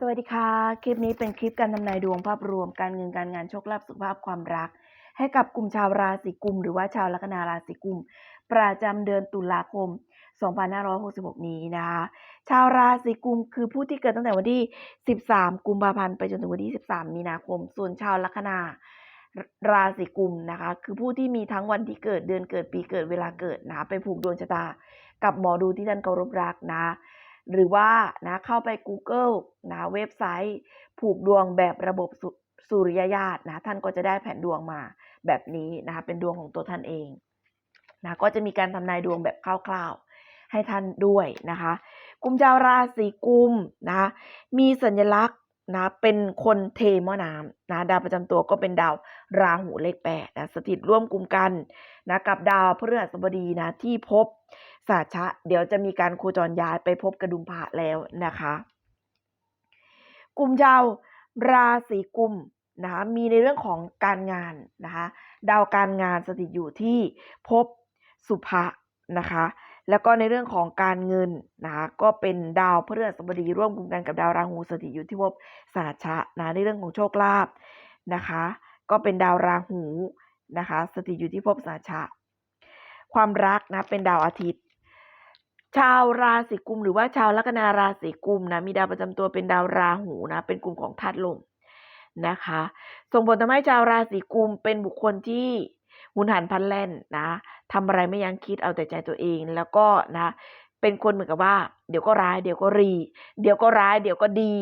สวัสดีค่ะ คลิปนี้เป็นคลิปการทำนายดวงภาพรวมการเงินการงานโชคลาภสุขภาพความรัก ให้กับกลุ่มชาวราศีกุม หรือว่าชาวลัคนาราศีกุม ประจำเดือนตุลาคม 2566 นี้นะคะชาวราศีกุมคือผู้ที่เกิดตั้งแต่วันที่ 13 กุมภาพันธ์ไปจนถึงวันที่ 13 มีนาคม ส่วนชาวลัคนาราศีกุมนะคะคือผู้ที่มีทั้งวันที่เกิดเดือนเกิดปีเกิดเวลาเกิดนะไปผูกดวงชะตา กับหมอดูที่ท่านเคารพรักนะ หรือว่านะเข้าไป Google นะเว็บไซต์ ผูกดวงแบบระบบสุสริยญาตนะท่านก็จะได้แผนดวงมาแบบนี้นะคะเป็นดวงของตัวท่านเองนะก็จะมีการทำนายดวงแบบคร่าวๆให้ท่านด้วยนะคะกลุ่มชาวราศีกุมนะคะมีสัญลักษณ์ นะเป็นคนเทมอน้ำนะดาวประจำตัวก็เป็นดาวราหูเลขแปดนะสถิตร่วมกลุ่มกันนะกับดาวพฤหัสบดีนะที่พบสาชะ เดี๋ยวจะมีการโคจรย้ายไปพบกระดุมพระแล้วนะคะ กลุ่มชาวราศีกุมนะคะมีในเรื่องของการงานนะคะดาวการงานสถิตอยู่ที่ภพสุภะนะคะ แล้วก็ในเรื่องของการเงินนะคะก็เป็นดาวพฤหัสบดีร่วมกลุ่มกันกับดาวราหูสถิตอยู่ที่ภพสาชะนะในเรื่องของโชคลาภนะคะ ก็เป็นดาวราหูนะคะสถิตอยู่ที่ภพสาชะ ความรักนะเป็นดาวอาทิตย์ ชาวราศีกุมหรือว่าชาวลัคนาราศีกุมนะมีดาวประจำตัวเป็นดาวราหูนะเป็นกลุ่มของธาตุลมนะคะ ส่งผลทำให้ชาวราศีกุมเป็นบุคคลที่ หุนหันพลันแล่นนะทำอะไรไม่ยั้งคิดเอาแต่ใจตัวเอง แล้วก็นะ เป็นคนเหมือนกับว่า เดี๋ยวก็ร้าย เดี๋ยวก็รี เดี๋ยวก็ร้าย เดี๋ยวก็ดี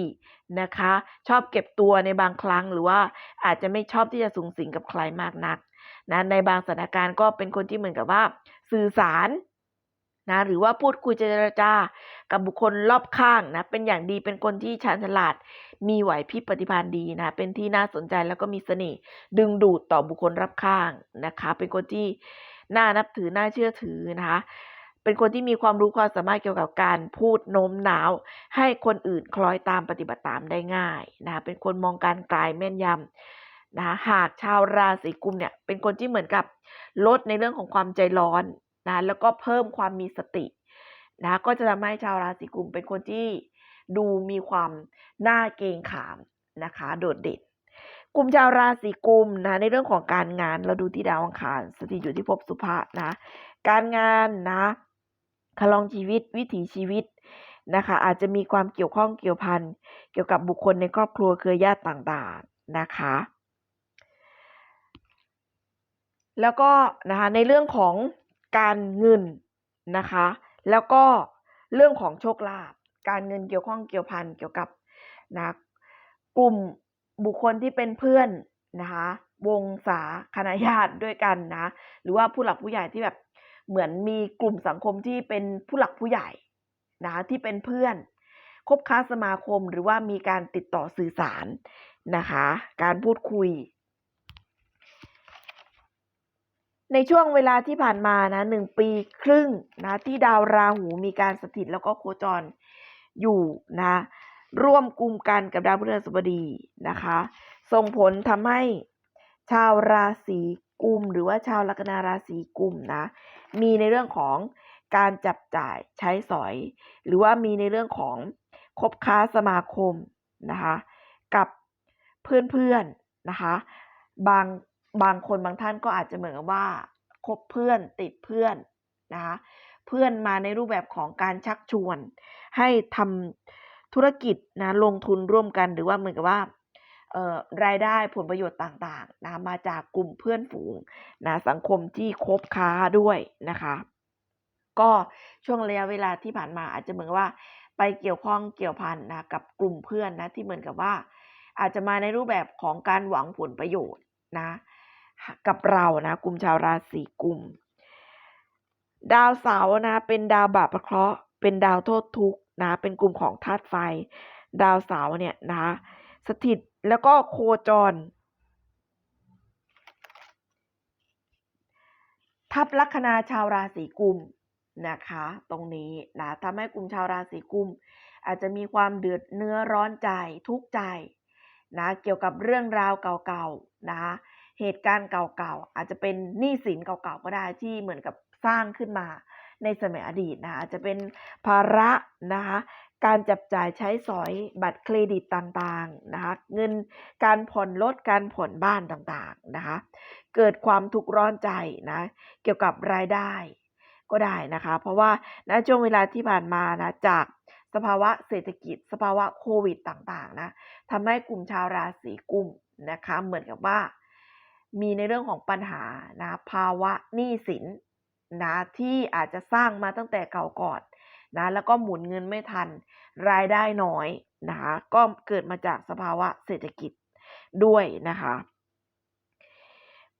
นะคะ ชอบเก็บตัวในบางครั้งหรือว่าอาจจะไม่ชอบที่จะสูงสิงกับใครมากนักนะในบางสถานการณ์ก็เป็นคนที่เหมือนกับว่า สื่อสาร นะหรือว่าพูดคุยเจรจากับบุคคลรอบข้างนะเป็นอย่างดีเป็นคนที่ชาญฉลาด มีไหวพริบปฏิภาณดีนะเป็นที่น่าสนใจแล้วก็มีเสน่ห์ดึงดูดต่อบุคคลรอบข้างนะคะ เป็นคนที่น่านับถือน่าเชื่อถือนะคะเป็นคนที่มีความรู้ความสามารถเกี่ยวกับการพูดโน้มน้าว ให้คนอื่นคล้อยตามปฏิบัติตามได้ง่ายนะคะเป็นคนมองการไกลแม่นยำนะหากชาวราศีกุมเนี่ยเป็นคนที่เหมือนกับลดในเรื่องของความใจร้อน นะแล้วก็เพิ่มความมีสตินะก็จะทำให้ชาวราศีกุมเป็นคนที่ดูมีความน่าเกรงขามนะคะ โดดเด่นกลุ่มชาวราศีกุมนะในเรื่องของการงานเราดูที่ดาวอังคารสถิตอยู่ที่ภพสุภะนะ การงานนะคลองชีวิตวิถีชีวิตนะคะ อาจจะมีความเกี่ยวข้องเกี่ยวพันเกี่ยวกับบุคคลในครอบครัวเครือญาติต่างๆนะคะ แล้วก็นะคะในเรื่องของ การเงินนะคะ แล้วก็เรื่องของโชคลาภการเงินเกี่ยวข้องเกี่ยวพันเกี่ยวกับนะกลุ่มบุคคลที่เป็นเพื่อนนะคะวงศาคณะญาติด้วยกันนะ หรือว่าผู้หลักผู้ใหญ่ที่แบบเหมือนมีกลุ่มสังคมที่เป็นผู้หลักผู้ใหญ่นะคะที่เป็นเพื่อน คบค้าสมาคมหรือว่ามีการติดต่อสื่อสารนะคะ การพูดคุย ในช่วงเวลาที่ผ่านมานะหนึ่งปีครึ่งนะที่ดาวราหูมีการสถิตแล้วก็โคจรอยู่นะร่วมกลุ่มกันกับดาวพฤหัสบดีนะคะ ส่งผลทำให้ชาวราศีกุมหรือว่าชาวลัคนาราศีกุมนะมีในเรื่องของการจับจ่ายใช้สอย หรือว่ามีในเรื่องของคบค้าสมาคมนะคะกับเพื่อนๆนะคะ บาง บางคนบางท่านก็อาจจะเหมือนว่าคบเพื่อนติดเพื่อนนะคะเพื่อนมาในรูปแบบของการชักชวน ให้ทำธุรกิจนะลงทุนร่วมกันหรือว่าเหมือนกับว่าเอ่อรายได้ผลประโยชน์ต่างๆนะมาจากกลุ่มเพื่อนฝูงนะสังคมที่คบค้าด้วยนะคะ ก็ช่วงระยะเวลาที่ผ่านมาอาจจะเหมือนว่าไปเกี่ยวข้องเกี่ยวพันนะกับกลุ่มเพื่อนนะที่เหมือนกับว่า อาจจะมาในรูปแบบของการหวังผลประโยชน์นะ กับเรานะกลุ่มชาวราศีกุม ดาวเสาร์นะเป็นดาวบาปเคราะห์เป็นดาวโทษทุกข์นะเป็นกลุ่มของธาตุไฟ ดาวเสาร์เนี่ยนะสถิตแล้วก็โคจร ทับลัคนาชาวราศีกุมนะคะ ตรงนี้นะทำให้กลุ่มชาวราศีกุม อาจจะมีความเดือดเนื้อร้อนใจทุกข์ใจนะเกี่ยวกับเรื่องราวเก่าๆนะ เหตุการณ์เก่าๆ อาจจะเป็นหนี้สินเก่าๆ ก็ได้ที่เหมือนกับสร้างขึ้นมาในสมัยอดีตนะคะอาจจะเป็นภาระนะคะการจับจ่ายใช้สอยบัตรเครดิตต่างๆนะคะเงินการผ่อนรถการผ่อนบ้านต่างๆนะคะเกิดความทุกข์ร้อนใจนะเกี่ยวกับรายได้ก็ได้นะคะ เพราะว่าณช่วงเวลาที่ผ่านมานะจากสภาวะเศรษฐกิจ สภาวะโควิดต่างๆนะทำให้กลุ่มชาวราศีกุมนะคะเหมือนกับว่า มีในเรื่องของปัญหานะภาวะหนี้สินนะที่อาจจะสร้างมาตั้งแต่เก่าก่อนนะแล้วก็หมุนเงินไม่ทันรายได้น้อยนะคะก็เกิดมาจากสภาวะเศรษฐกิจด้วยนะคะ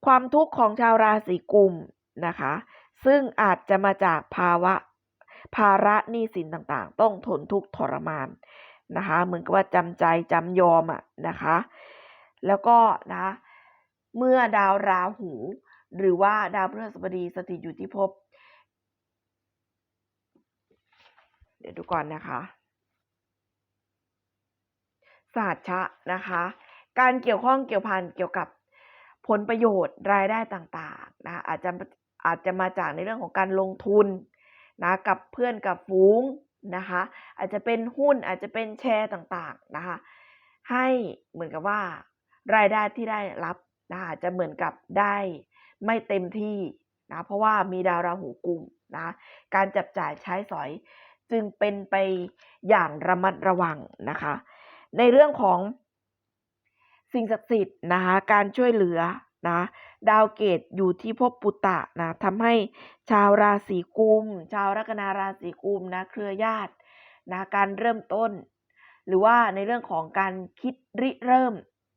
ความทุกข์ของชาวราศีกุมนะคะซึ่งอาจจะมาจากภาวะภาระหนี้สินต่างๆ ต้องทนทุกข์ทรมานนะคะเหมือนกับว่าจำใจจำยอมอะนะคะแล้วก็นะ เมื่อดาวราหู หรือว่าดาวพฤหัสบดีสถิตอยู่ที่ภพเดี๋ยวดูก่อนนะคะศาสตร์ชะนะคะ การเกี่ยวข้องเกี่ยวพันเกี่ยวกับผลประโยชน์รายได้ต่างๆนะอาจจะอาจจะมาจากในเรื่องของการลงทุนนะกับเพื่อนกับฝูงนะคะอาจจะเป็นหุ้นอาจจะเป็นแชร์ต่างๆนะคะให้เหมือนกับว่ารายได้ที่ได้รับ นะอาจะเหมือนกับได้ไม่เต็มที่นะเพราะว่ามีดาวราหูกุมนะการจับจ่ายใช้สอยจึงเป็นไปอย่างระมัดระวังนะคะ ในเรื่องของสิ่งศักดิ์สิทธิ์นะคะการช่วยเหลือนะดาวเกตอยู่ที่ภพปุตตะนะทำให้ชาวราศีกุม ชาวลัคนาราศีกุมนะเครือญาตินะการเริ่มต้น หรือว่าในเรื่องของการคิดริเริ่ม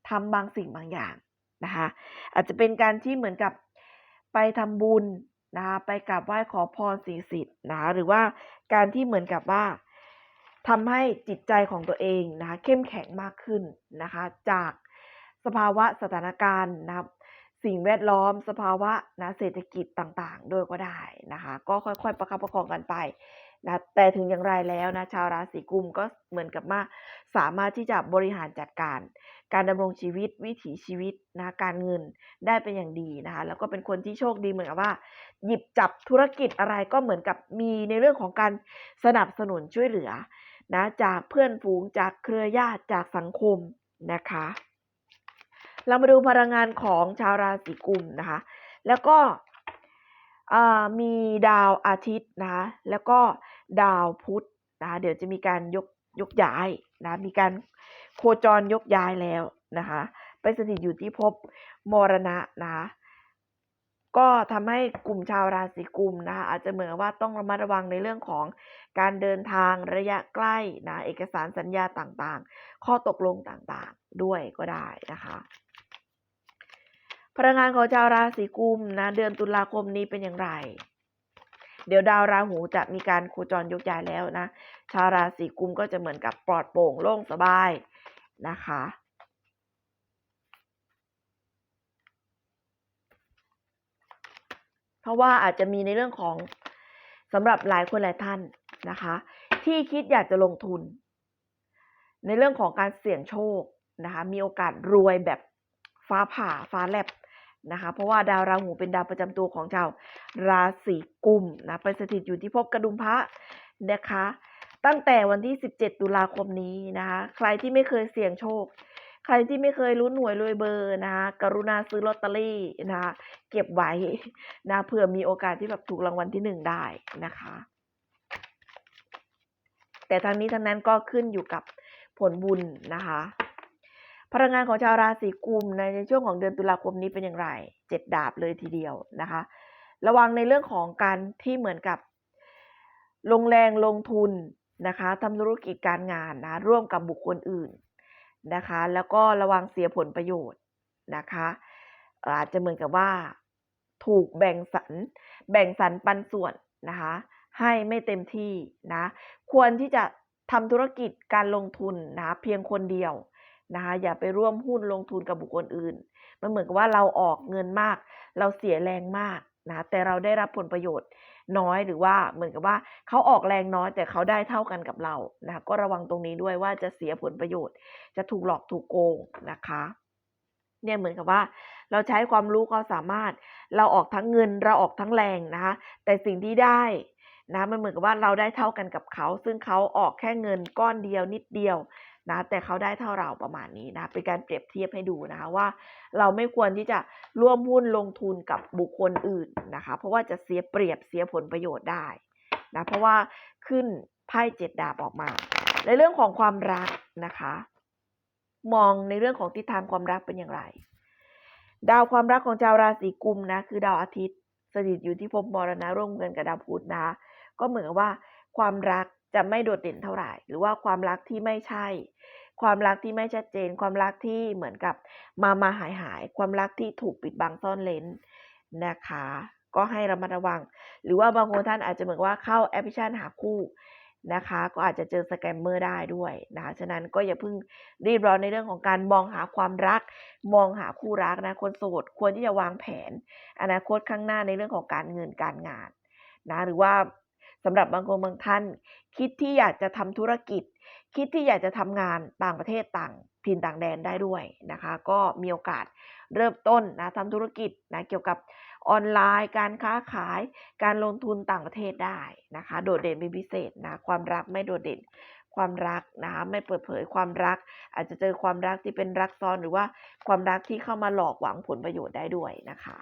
ทำบางสิ่งบางอย่าง นะคะอาจจะเป็นการที่เหมือนกับไปทำบุญนะคะไปกราบไหว้ขอพรสิ่งศักดิ์สิทธิ์นะคะหรือว่าการที่เหมือนกับว่าทำให้จิตใจของตัวเองนะคะเข้มแข็งมากขึ้นนะคะจากสภาวะสถานการณ์นะครับสิ่งแวดล้อมสภาวะนะเศรษฐกิจต่างๆ ด้วยก็ได้นะคะ ก็ค่อยๆ ประคับประคองกันไป นะแต่ถึงอย่างไรแล้วนะชาวราศีกุมก็เหมือนกับว่าสามารถที่จะบริหารจัดการ การดำรงชีวิตวิถีชีวิตนะการเงินได้เป็นอย่างดีนะคะแล้วก็เป็นคนที่โชคดีเหมือนกับว่า หยิบจับธุรกิจอะไรก็เหมือนกับมีในเรื่องของการสนับสนุนช่วยเหลือนะจากเพื่อนฝูงจากเครือญาติจากสังคมนะคะ เรามาดูพลังงานของชาวราศีกุมนะคะ แล้วก็มีดาวอาทิตย์นะคะแล้วก็ ดาวพุธนะคะเดี๋ยวจะมีการยกยกย้ายนะมีการโคจรยกย้ายแล้วนะคะไปสถิตอยู่ที่ภพมรณะนะคะก็ทำให้กลุ่มชาวราศีกุมนะคะอาจจะเหมือนว่าต้องระมัดระวังในเรื่องของการเดินทางระยะใกล้นะเอกสารสัญญาต่างๆ ข้อตกลงต่างๆด้วยก็ได้นะคะพลังงานของชาวราศีกุมนะเดือนตุลาคมนี้เป็นอย่างไร เดี๋ยวดาวราหูจะมีการโคจรยกย้ายแล้วนะ ชาวราศีกุมก็จะเหมือนกับปลอดโปร่งโล่งสบายนะคะ เพราะว่าอาจจะมีในเรื่องของสำหรับหลายคนหลายท่านนะคะ ที่คิดอยากจะลงทุน ในเรื่องของการเสี่ยงโชคนะคะ มีโอกาสรวยแบบฟ้าผ่าฟ้าแลบ นะคะ เพราะว่าดาวราหูเป็นดาวประจำตัวของชาวราศีกุมนะไปสถิตอยู่ที่ภพกระดุมพระนะคะ ตั้งแต่วันที่ 17 ตุลาคมนี้นะคะ ใครที่ไม่เคยเสี่ยงโชค ใครที่ไม่เคยลุ้นหน่วยรวยเบอร์นะคะ กรุณาซื้อลอตเตอรี่นะคะเก็บไว้นะเผื่อมีโอกาสที่แบบถูกรางวัลที่หนึ่งได้นะคะ แต่ทั้งนี้ทั้งนั้นก็ขึ้นอยู่กับผลบุญนะคะ พลังงานของชาวราศีกุมในช่วงของเดือนตุลาคมนี้เป็นอย่างไรเจ็ดดาบเลยทีเดียวนะคะ ระวังในเรื่องของการที่เหมือนกับ ลงแรงลงทุนนะคะทำธุรกิจการงานนะร่วมกับบุคคลอื่นนะคะ แล้วก็ระวังเสียผลประโยชน์นะคะอาจจะเหมือนกับว่า ถูกแบ่งสรรแบ่งสรรปันส่วนนะคะ ให้ไม่เต็มที่นะ ควรที่จะทำธุรกิจการลงทุนนะเพียงคนเดียว นะคะอย่าไปร่วมหุ้นลงทุนกับบุคคลอื่น มันเหมือนกับว่าเราออกเงินมาก เราเสียแรงมากนะแต่เราได้รับผลประโยชน์น้อยหรือว่าเหมือนกับว่าเขาออกแรงน้อยแต่เขาได้เท่ากันกับเรานะะก็ระวังตรงนี้ด้วยว่าจะเสียผลประโยชน์ จะถูกหลอกถูกโกงนะคะเนี่ยเหมือนกับว่าเราใช้ความรู้ความสามารถ เราออกทั้งเงินเราออกทั้งแรงนะคะแต่สิ่งที่ได้นะมันเหมือนกับว่าเราได้เท่ากันกับเขา ซึ่งเขาออกแค่เงินก้อนเดียวนิดเดียว นะแต่เขาได้เท่าเราประมาณนี้นะเป็นการเปรียบเทียบให้ดูนะคะว่า เราไม่ควรที่จะร่วมหุ้นลงทุนกับบุคคลอื่นนะคะ เพราะว่าจะเสียเปรียบเสียผลประโยชน์ได้นะเพราะว่าขึ้นไพ่เจ็ดดาบออกมา ในเรื่องของความรักนะคะ มองในเรื่องของทิศทางความรักเป็นอย่างไร ดาวความรักของชาวราศีกุมนะคือดาวอาทิตย์สถิตอยู่ที่ภพมรณะร่วมกันกับดาวพุธนะ ก็เหมือนว่าความรัก จะไม่โดดเด่นเท่าไหร่ หรือว่าความรักที่ไม่ใช่ ความรักที่ไม่ชัดเจน ความรักที่เหมือนกับมามาหายหาย ความรักที่ถูกปิดบังซ่อนเลนนะคะ ก็ให้ระมัดระวัง หรือว่าบางคนท่านอาจจะเหมือนว่าเข้าแอปพลิเคชันหาคู่นะคะ ก็อาจจะเจอสแกมเมอร์ได้ด้วยนะคะฉะนั้นก็อย่าเพิ่งรีบร้อนในเรื่องของการมองหาความรัก มองหาคู่รักนะคนโสดควรที่จะวางแผน อนาคตข้างหน้าในเรื่องของการเงินการงานนะหรือว่า สำหรับบางคนบางท่าน คิดที่อยากจะทำธุรกิจ คิดที่อยากจะทำงานต่างประเทศต่างถิ่นต่างแดนได้ด้วยนะคะ ก็มีโอกาสเริ่มต้นนะทำธุรกิจนะเกี่ยวกับออนไลน์ การค้าขาย การลงทุนต่างประเทศได้นะคะ โดดเด่นเป็นพิเศษนะความรักไม่โดดเด่นความรักนะคะไม่เปิดเผยความรัก อาจจะเจอความรักที่เป็นรักซ้อนหรือว่าความรักที่เข้ามาหลอกหวังผลประโยชน์ได้ด้วยนะคะ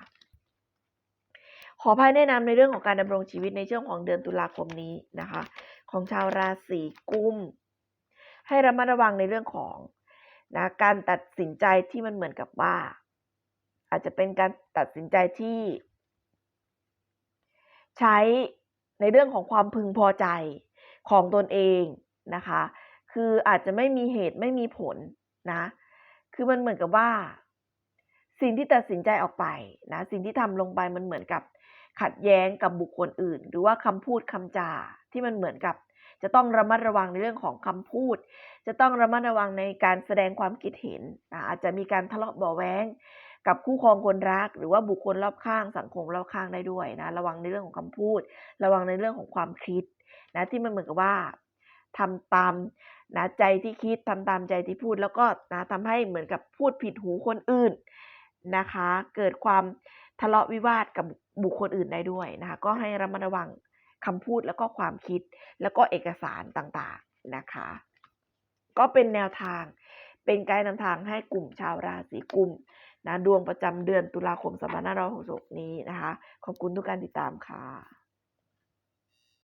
ขอพายแนะนำในเรื่องของการดำรงชีวิตในช่วงของเดือนตุลาคมนี้นะคะ ของชาวราศีกุม ให้ระมัดระวังในเรื่องของนะการตัดสินใจที่มันเหมือนกับว่า อาจจะเป็นการตัดสินใจที่ ใช้ในเรื่องของความพึงพอใจของตนเองนะคะ คืออาจจะไม่มีเหตุไม่มีผลนะ คือมันเหมือนกับว่า สิ่งที่ตัดสินใจออกไปนะสิ่งที่ทำลงไปมันเหมือนกับขัดแย้งกับบุคคลอื่น หรือว่าคำพูดคำจาที่มันเหมือนกับ จะต้องระมัดระวังในเรื่องของคำพูด จะต้องระมัดระวังในการแสดงความคิดเห็นนะอาจจะมีการทะเลาะเบาแว้งกับคู่ครองคนรัก หรือว่าบุคคลรอบข้างสังคมรอบข้างได้ด้วยนะระวังในเรื่องของคำพูด ระวังในเรื่องของความคิดนะที่มันเหมือนกับว่าทำตามนะใจที่คิดทำตามใจที่พูด แล้วก็นะทำให้เหมือนกับพูดผิดหูคนอื่น นะคะ เกิดความทะเลาะวิวาทกับบุคคลอื่นได้ด้วยนะคะ ก็ให้ระมัดระวังคำพูดแล้วก็ความคิดแล้วก็เอกสารต่างๆนะคะ ก็เป็นแนวทาง เป็นไกด์นำทางให้กลุ่มชาวราศีกุมนะดวงประจำเดือนตุลาคม 2566 นี้นะคะ ขอบคุณทุกการติดตามค่ะ